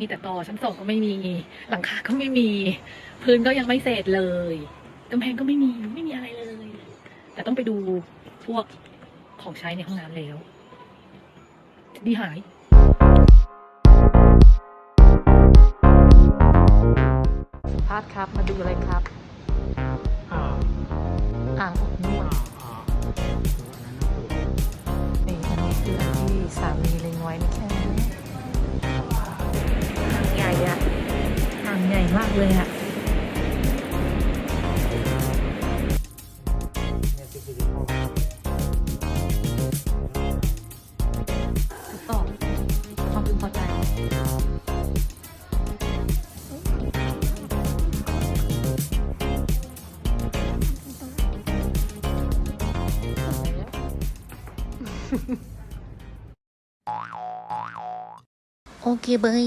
มีแต่ต่อชั้นสองก็ไม่มี หลังคาก็ไม่มี พื้นก็ยังไม่เสร็จเลยกำแพงก็ไม่มีไม่มีอะไรเลย แต่ต้องไปดูพวกของใช้ในห้องน้ำแล้ว ดีหายสัมภาษณ์ครับมาดูอะไรครับ อ่าอ่างอบน มากเลยอะเนี่ยที่ที่เขาทดสอบความพึงพอใจโอเคเบย